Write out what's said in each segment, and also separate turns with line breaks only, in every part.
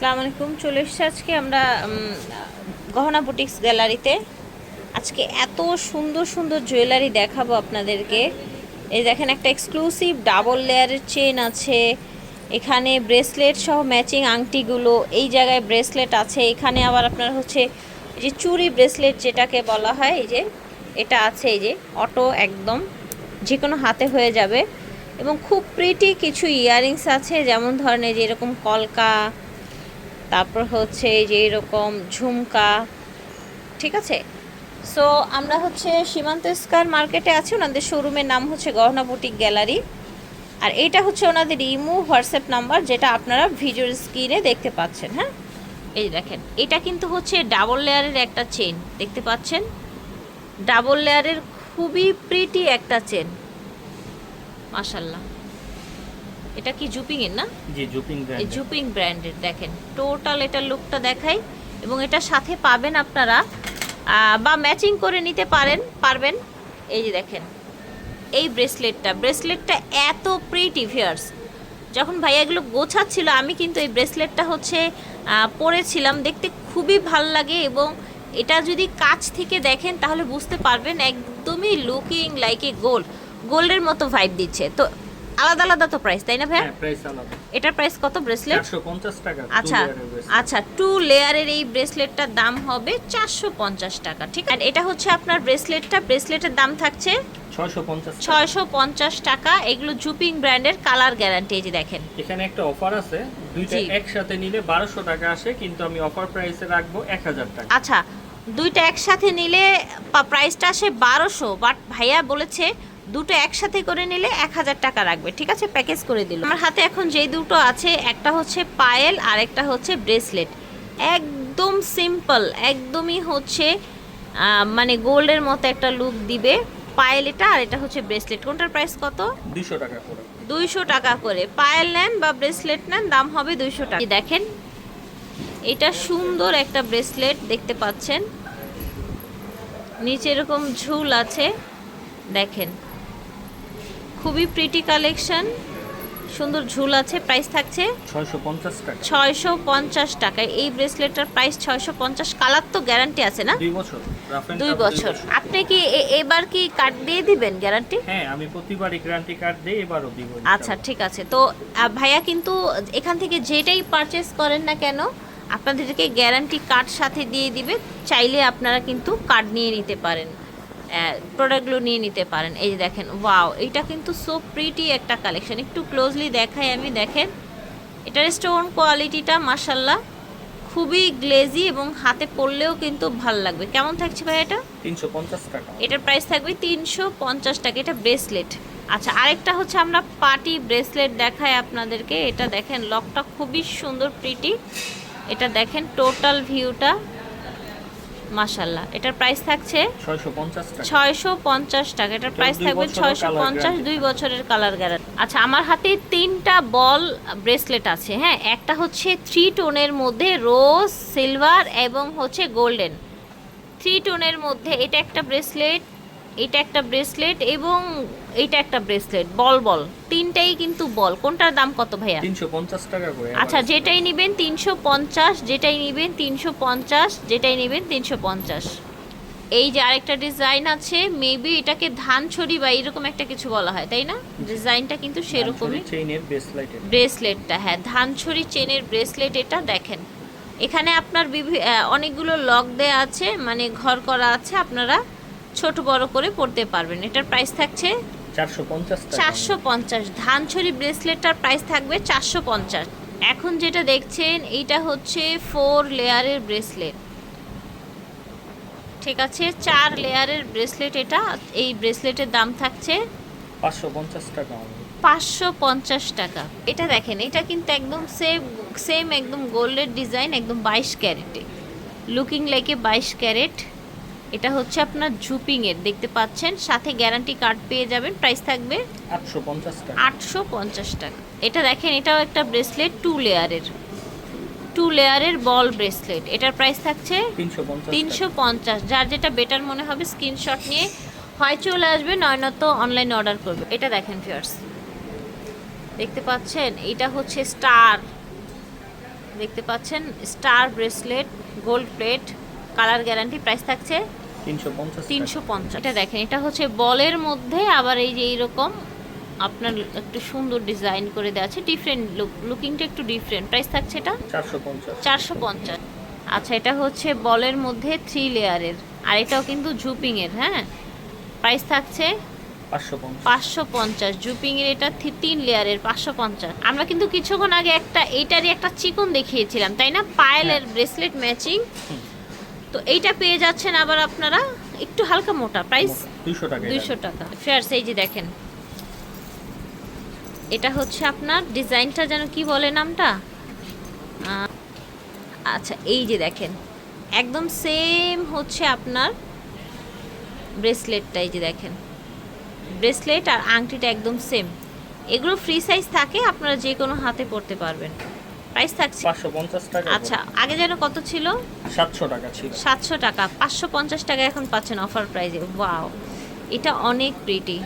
আসসালামু আলাইকুম। চলে এসেছি আজকে আমরা গহনা বুটিক্স গ্যালারিতে। আজকে এত সুন্দর সুন্দর জুয়েলারি দেখাবো আপনাদেরকে। এই দেখেন একটা এক্সক্লুসিভ ডাবল লেয়ারের চেন আছে। এখানে ব্রেসলেট সহ ম্যাচিং আংটিগুলো, এই জায়গায় ব্রেসলেট আছে। এখানে আবার আপনার হচ্ছে এই যে চুরি ব্রেসলেট যেটাকে বলা হয়, এই যে এটা আছে, এই যে অটো একদম যে কোনো হাতে হয়ে যাবে। এবং খুব প্রিটি কিছু ইয়াররিংস আছে, যেমন ধরনের যে এরকম কলকা তারপর হচ্ছে যে এরকম ঝুমকা, ঠিক আছে? সো আমরা হচ্ছে সীমান্ত স্কয়ার মার্কেটে আছি, ওনাদের শোরুমের নাম হচ্ছে গহনা বুটিক গ্যালারি। আর এটা হচ্ছে ওনাদের ইমো, হোয়াটসঅ্যাপ নাম্বার, যেটা আপনারা ভিডিওর স্ক্রিনে দেখতে পাচ্ছেন হ্যাঁ? এই দেখেন, এটা কিন্তু হচ্ছে ডাবল লেয়ারের একটা চেন দেখতে পাচ্ছেন? ডাবল লেয়ারের খুবই প্রিটি একটা চেন মাশাল্লাহ এটা কি জুপিং এর না?
জি জুপিং
এই
ব্র্যান্ড
জুপিং ব্র্যান্ডের দেখেন। টোটাল এটার লুকটা দেখাই এবং এটা সাথে পাবেন আপনারা বা ম্যাচিং করে নিতে পারেন পারবেন। এই যে দেখেন এই ব্রেসলেটটা ব্রেসলেটটা এত প্রিটি ভিয়ার্স যখন ভাইয়া এগুলো গোছাচ্ছিল আমি কিন্তু এই ব্রেসলেটটা হচ্ছে পরেছিলাম। দেখতে খুবই ভালো লাগে এবং এটা যদি কাছ থেকে দেখেন তাহলে বুঝতে পারবেন একদমই লুকিং লাইক এ গোল্ড গোল্ডের মতো ভাইব দিচ্ছে। তো আলাদা আলাদা তো প্রাইস তাই না
হ্যাঁ প্রাইস আলাদা।
এটার প্রাইস কত ব্রেসলেট
450 টাকা
আচ্ছা। আচ্ছা টু লেয়ারের এই ব্রেসলেটটার দাম হবে চারশো পঞ্চাশ টাকা ঠিক আছে? এটা হচ্ছে আপনার ব্রেসলেটটা ব্রেসলেটের দাম থাকছে
650 টাকা।
ছয়শো পঞ্চাশ টাকা এগুলো জুপিং ব্র্যান্ডের কালার গ্যারান্টি এই যে দেখেন।
এখানে একটা অফার আছে দুইটা একসাথে নিলে 1200 টাকা আসে কিন্তু আমি অফার প্রাইসে রাখব 1000 টাকা।
আচ্ছা দুইটা একসাথে নিলে প্রাইসটা আসে বারোশো বাট ভাইয়া বলেছে দুটো একসাথে করে নিলে এক হাজার টাকা রাখবে ঠিক আছে? প্যাকেজ করে দিল। আমার হাতে এখন যেই দুটো আছে একটা হচ্ছে পায়েল আর একটা হচ্ছে ব্রেসলেট একদম সিম্পল একদমই হচ্ছে মানে গোল্ডের মতো একটা লুক দিবে পায়েল এটা আর এটা হচ্ছে ব্রেসলেট কোনটার প্রাইস কত?
200 টাকা করে।
দুইশো টাকা করে। পায়েল নেন বা ব্রেসলেট নেন দাম হবে দুইশো টাকা। দেখেন এটা সুন্দর একটা ব্রেসলেট দেখতে পাচ্ছেন? নিচে এরকম ঝুল আছে দেখেন। খুবই প্রিটি কালেকশন সুন্দর ঝুল আছে প্রাইস থাকছে
650 টাকা।
ছয়শো পঞ্চাশ টাকা। এই ব্রেসলেটটার প্রাইস ছয়শো পঞ্চাশ। কালার তো গ্যারান্টি আছে না?
দুই বছর।
আপনি কি এবার কি কার্ড দিয়ে দিবেন গ্যারান্টি
হ্যাঁ আমি প্রতিবারই গ্যারান্টি কার্ড দেই এবারও দিব।
আচ্ছা ঠিক আছে। তো ভাইয়া কিন্তু এখান থেকে যেটাই পারচেস করেন না কেন আপনাদেরকে গ্যারান্টি কার্ড সাথে দিয়ে দিবে। চাইলে আপনারা কিন্তু কার্ড নিয়ে নিতে পারেন। প্রোডাক্টগুলো নিয়ে নিতে পারেন। এই যে দেখেন ওয়াও এটা কিন্তু সো প্রিটি একটা কালেকশন একটু ক্লোজলি দেখাই আমি দেখেন। এটার স্টোন কোয়ালিটিটা মাসাল্লাহ খুবই গ্লেজি এবং হাতে পরলেও কিন্তু ভালো লাগবে। কেমন থাকছে ভাই এটা?
350 টাকা।
এটার প্রাইস থাকবে তিনশো পঞ্চাশ টাকা। এটা ব্রেসলেট আচ্ছা আরেকটা হচ্ছে আমরা পার্টি ব্রেসলেট দেখাই আপনাদেরকে। এটা দেখেন লকটা খুবই সুন্দর প্রিটি এটা দেখেন টোটাল ভিউটা মাশাল্লাহ এটার প্রাইস থাকছে ছয়শো পঞ্চাশ টাকা। এটার প্রাইস থাকবে ছয়শো পঞ্চাশ দুই বছরের কালার গ্যারান্টি আচ্ছা আমার হাতে তিনটা বল ব্রেসলেট আছে হ্যাঁ? একটা হচ্ছে থ্রি টোনের মধ্যে রোজ সিলভার এবং হচ্ছে গোল্ডেন থ্রি টোনের মধ্যে এটা একটা ব্রেসলেট এটা একটা ব্রেসলেট এবং এটা একটা ব্রেসলেট বল বল তিনটাই কিন্তু বল। কোনটার দাম কত ভাইয়া?
350 টাকা করে
আচ্ছা যেটাই নেবেন তিনশো পঞ্চাশ যেটাই নেবেন তিনশো পঞ্চাশ যেটাই নেবেন তিনশো পঞ্চাশ। এই যে আরেকটা ডিজাইন আছে মেবি এটাকে ধান ছড়ি বা এরকম একটা কিছু বলা হয় তাই না? ডিজাইনটা কিন্তু সেরকমই।
চেইনের ব্রেসলেট
ব্রেসলেটটা হ্যাঁ ধানছড়ি চেনের ব্রেসলেট এটা দেখেন। এখানে আপনার অনেকগুলো লক দেয়া আছে মানে ঘর করা আছে আপনারা ছোট বড় করে পড়তে পারবেন। এটার প্রাইস থাকছে চারশো পঞ্চাশ ধানছড়ি ব্রেসলেটটার প্রাইস থাকবে চারশো পঞ্চাশ। এখন যেটা দেখছেন এইটা হচ্ছে ফোর লেয়ারের ব্রেসলেট ঠিক আছে চার লেয়ারের ব্রেসলেট এটা। এই ব্রেসলেটের দাম থাকছে
550 টাকা।
পাঁচশো পঞ্চাশ টাকা। এটা দেখেন এটা কিন্তু একদম সেম সেম একদম গোল্ডের ডিজাইন একদম বাইশ ক্যারেটে। লুকিং লাইকে বাইশ ক্যারেট। এটা হচ্ছে আপনার জুপিংয়ের দেখতে পাচ্ছেন সাথে গ্যারান্টি কার্ড পেয়ে যাবেন প্রাইস থাকবে
850 টাকা।
আটশো পঞ্চাশ টাকা। এটা দেখেন এটাও একটা ব্রেসলেট টু লেয়ারের টু লেয়ারের বল ব্রেসলেট এটার প্রাইস থাকছে তিনশো পঞ্চাশ যার যেটা বেটার মনে হবে স্ক্রিনশট নিয়ে হয় চলে আসবে নয়নত অনলাইনে অর্ডার করবে। এটা দেখেন ফিয়ার্স দেখতে পাচ্ছেন এটা হচ্ছে স্টার দেখতে পাচ্ছেন star bracelet gold plate colour guarantee price থাকছে
তিনশো পঞ্চাশ
এটা দেখেন এটা হচ্ছে বলের মধ্যে আবার এই যে এইরকম আপনার একটু সুন্দর ডিজাইন করে দেওয়া আছে ডিফারেন্ট লুক লুকিংটা একটু ডিফারেন্ট প্রাইস থাকছে এটা?
চারশো পঞ্চাশ।
আচ্ছা এটা হচ্ছে বলের মধ্যে থ্রি লেয়ারের আর এটাও কিন্তু ঝুপিংয়ের হ্যাঁ? প্রাইস থাকছে
পাঁচশো পঞ্চাশ।
জুপিংয়ের এটা তিন লেয়ারের পাঁচশো পঞ্চাশ। আমরা কিন্তু কিছুক্ষণ আগে একটা এইটারই একটা চিকন দেখিয়েছিলাম তাই না? পায়েলের ব্রেসলেট ম্যাচিং। তো এইটা পেয়ে যাচ্ছেন আবার আপনারা একটু হালকা মোটা প্রাইস
দুইশো টাকা
দুইশো টাকা। ফেয়ার এই যে দেখেন। এটা হচ্ছে আপনার ডিজাইনটা যেন কি বলে নামটা? আচ্ছা এই যে দেখেন। একদম সেম হচ্ছে আপনার ব্রেসলেটটা এই যে দেখেন। ব্রেসলেট আর আংটিটা একদম সেম এগুলো ফ্রি সাইজ থাকে আপনারা যে কোনো হাতে পরতে পারবেন। প্রাইস থাকছে আচ্ছা আগে যেন কত ছিল?
সাতশো টাকা ছিল।
সাতশো টাকা, পাঁচশো পঞ্চাশ টাকা এখন পাচ্ছেন অফার প্রাইজে ওয়াও এটা অনেক প্রিটি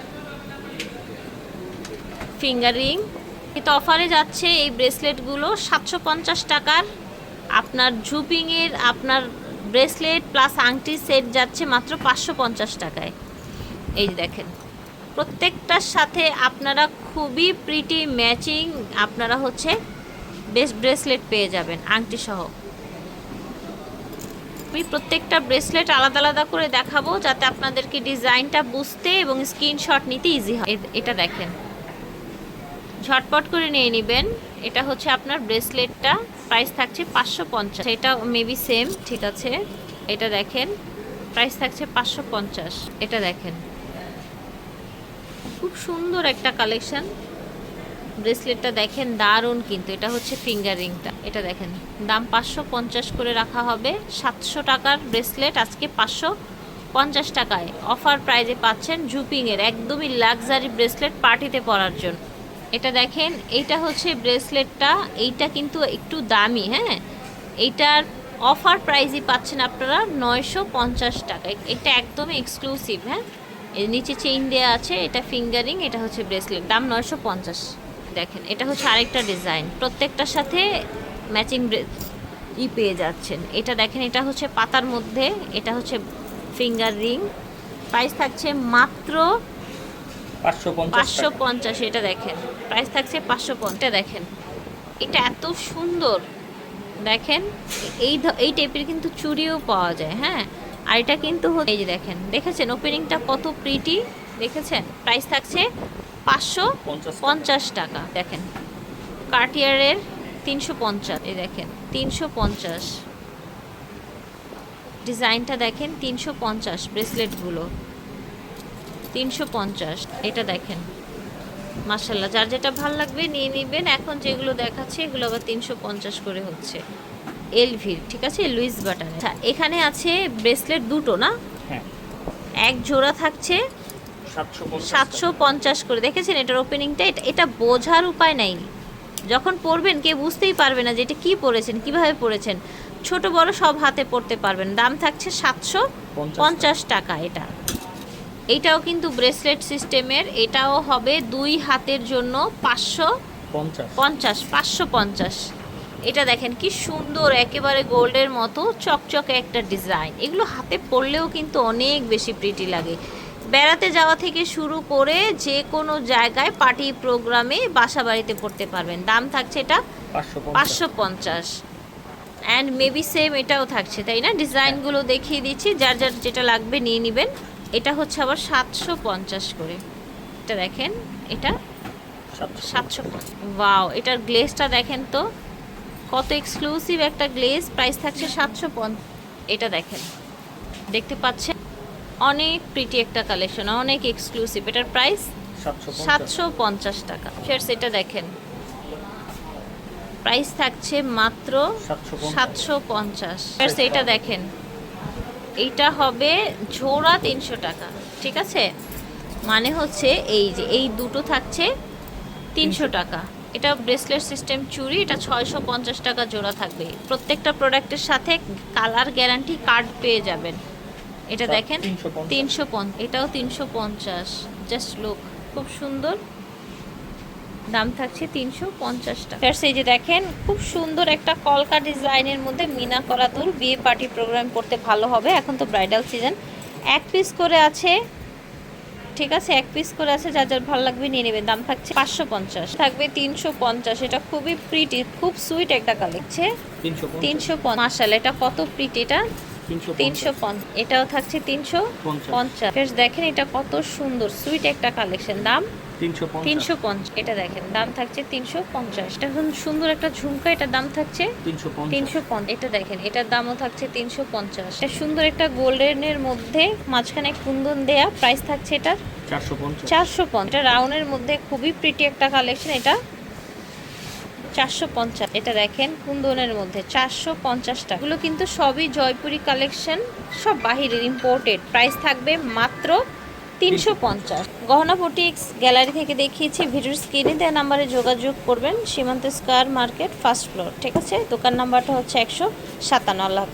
ফিঙ্গারিং কিন্তু অফারে যাচ্ছে এই ব্রেসলেটগুলো সাতশো পঞ্চাশ টাকার। আপনার ঝুপিংয়ের আপনার ব্রেসলেট প্লাস আংটি সেট যাচ্ছে মাত্র পাঁচশো পঞ্চাশ টাকায়। এই দেখেন, প্রত্যেকটার সাথে আপনারা খুবই প্রিটি ম্যাচিং আপনারা হচ্ছে বেস্ট ব্রেসলেট পেয়ে যাবেন আংটি সহ। আমি প্রত্যেকটা ব্রেসলেট আলাদা আলাদা করে দেখাবো যাতে আপনাদেরকে ডিজাইনটা বুঝতে এবং স্ক্রিনশট নিতে ইজি হয়। এটা দেখেন। ঝটপট করে নিয়ে নেবেন। এটা হচ্ছে আপনার ব্রেসলেটটা প্রাইস থাকছে পাঁচশো পঞ্চাশ। এটা মেবি সেম ঠিক আছে। এটা দেখেন। প্রাইস থাকছে পাঁচশো পঞ্চাশ। এটা দেখেন। খুব সুন্দর একটা কালেকশন ব্রেসলেটটা দেখেন দারুণ কিন্তু, এটা হচ্ছে ফিঙ্গার রিংটা এটা দেখেন। দাম পাঁচশো পঞ্চাশ করে রাখা হবে, সাতশো টাকার ব্রেসলেট, আজকে পাঁচশো পঞ্চাশ টাকায়। অফার প্রাইজে পাচ্ছেন জুপিংয়ের একদমই লাক্সারি ব্রেসলেট পার্টিতে পরার জন্য। এটা দেখেন, এইটা হচ্ছে ব্রেসলেটটা, এইটা কিন্তু একটু দামি হ্যাঁ? এইটার অফার প্রাইজই পাচ্ছেন আপনারা নয়শো পঞ্চাশ টাকা। এটা একদমই এক্সক্লুসিভ হ্যাঁ? নিচে চেইন দেওয়া আছে, এটা ফিঙ্গারিং এটা হচ্ছে ব্রেসলেট, দাম নয়শো পঞ্চাশ। দেখেন এটা হচ্ছে আরেকটা ডিজাইন। প্রত্যেকটার সাথে ম্যাচিং ই পেয়ে যাচ্ছেন। এটা দেখেন এটা হচ্ছে পাতার মধ্যে এটা হচ্ছে ফিঙ্গার রিং। প্রাইস থাকছে মাত্র
পাঁচশো পঞ্চাশ।
এটা দেখেন। প্রাইস থাকছে পাঁচশো পঞ্চাশ দেখেন। এটা এত সুন্দর। দেখেন এই এই টাইপের কিন্তু চুড়িও পাওয়া যায় হ্যাঁ? আর এটা কিন্তু এই যে দেখেন দেখেছেন? ওপেনিংটা কত প্রিটি দেখেছেন? প্রাইস থাকছে পাঁচশো
পঞ্চাশ টাকা।
দেখেন কার্টিয়ারের তিনশো পঞ্চাশ এই দেখেন তিনশো পঞ্চাশ। ডিজাইনটা দেখেন তিনশো পঞ্চাশ ব্রেসলেটগুলো তিনশো পঞ্চাশ এটা দেখেন। মার্শাল্লাহ যার যেটা ভালো লাগবে নিয়ে নেবেন। এখন যেগুলো দেখাচ্ছে এগুলো আবার তিনশো পঞ্চাশ করে হচ্ছে। এলভির ঠিক আছে? লুইস বাটার আচ্ছা এখানে আছে ব্রেসলেট দুটো না?
হ্যাঁ।
এক জোড়া থাকছে
সাতশো পঞ্চাশ
করে। দেখেছেন এটার ওপেনিংটা এটা এটা বোঝার উপায় নাই। যখন পরবেন কে বুঝতেই পারবে না যে এটা কী পরেছেন কীভাবে পরেছেন ছোট বড় সব হাতে পরতে পারবেন। দাম থাকছে সাতশো
পঞ্চাশ
টাকা এটা। এইটাও কিন্তু ব্রেসলেট সিস্টেমের এটাও হবে দুই হাতের জন্য পাঁচশো
পঞ্চাশ।
পঞ্চাশ। পাঁচশো পঞ্চাশ। এটা দেখেন কি সুন্দর একেবারে গোল্ডের মতো চকচকে একটা ডিজাইন এগুলো হাতে পরলেও কিন্তু অনেক বেশি প্রিটি লাগে। বেড়াতে যাওয়া থেকে শুরু করে যে কোনো জায়গায় পার্টি প্রোগ্রামে বাসা বাড়িতে পড়তে পারবেন। দাম থাকছে এটা
পাঁচশো পঞ্চাশ।
অ্যান্ড মেবি সেম এটাও থাকছে তাই না? ডিজাইনগুলো দেখিয়ে দিচ্ছি যার যার যেটা লাগবে নিয়ে নেবেন। এটা হচ্ছে আবার সাতশো পঞ্চাশ করে। এটা দেখেন এটা
সাতশো
ওয়াও এটার গ্লেজটা দেখেন তো কত এক্সক্লুসিভ একটা গ্লেজ প্রাইস থাকছে সাতশো এটা দেখেন দেখতে পাচ্ছেন? অনেক প্রিটি একটা কালেকশন অনেক এক্সক্লুসিভ এটার প্রাইস
সাতশো পঞ্চাশ।
টাকা। ফেরস এটা দেখেন। প্রাইস থাকছে মাত্র
সাতশো পঞ্চাশ।
সাতশো পঞ্চাশ। ফেরস এটা দেখেন। এইটা হবে ঝোড়া তিনশো টাকা ঠিক আছে? মানে হচ্ছে এই যে এই দুটো থাকছে তিনশো টাকা। এটা ব্রেসলেট সিস্টেম চুরি এটা ছয়শো পঞ্চাশ টাকা জোড়া থাকবে। প্রত্যেকটা প্রোডাক্টের সাথে কালার গ্যারান্টি কার্ড পেয়ে যাবেন। এটা দেখেন
350
তিনশো এটাও তিনশো পঞ্চাশ জাস্ট লুক খুব সুন্দর। দাম থাকছে তিনশো পঞ্চাশ টাকা। এই যে দেখেন খুব সুন্দর একটা কলকা ডিজাইনের মধ্যে মিনা করা দুল বিয়ে পার্টি প্রোগ্রাম করতে ভালো হবে। এখন তো ব্রাইডাল সিজন এক পিস করে আছে ঠিক আছে এক পিস করে আছে যার যার ভালো লাগবে নিয়ে নেবেন। দাম থাকছে পাঁচশো পঞ্চাশ। থাকবে তিনশো পঞ্চাশ। এটা খুবই প্রিটি খুব সুইট একটা কালেকছে
তিনশো
তিনশো মাসাল এটা কত প্রিটি এটা?
তিনশো
এটাও থাকছে তিনশো
পঞ্চাশ।
দেখেন এটা কত সুন্দর সুইট একটা কালেকশন। দাম?
তিনশো পঞ্চাশ।
এটা দেখেন দাম থাকছে তিনশো পঞ্চাশ। এটা সুন্দর একটা ঝুমকা এটার দাম থাকছে
তিনশো পঞ্চাশ।
তিনশো পঞ্চাশ। এটা দেখেন এটার দামও থাকছে তিনশো পঞ্চাশ। এটা সুন্দর একটা গোল্ডেনের মধ্যে মাঝখানে কুন্দন দেয়া প্রাইস থাকছে এটার
চারশো পঞ্চাশ।
চারশো পঞ্চাশ। রাউন্ডের মধ্যে খুবই প্রিটি একটা কালেকশন এটা চারশো পঞ্চাশ। এটা দেখেন কুন্দনের মধ্যে চারশো পঞ্চাশটা এগুলো কিন্তু সবই জয়পুরি কালেকশন, সব বাহিরের ইম্পোর্টেড প্রাইস থাকবে মাত্র তিনশো পঞ্চাশ। গহনা বুটিক্স গ্যালারি থেকে দেখিয়েছি, ভিডিওর স্ক্রিনে দেওয়া নাম্বারে যোগাযোগ করবেন। সীমান্ত স্কয়ার মার্কেট ফার্স্ট ফ্লোর ঠিক আছে? দোকান নাম্বারটা হচ্ছে একশো সাতান্ন। আল্লাহ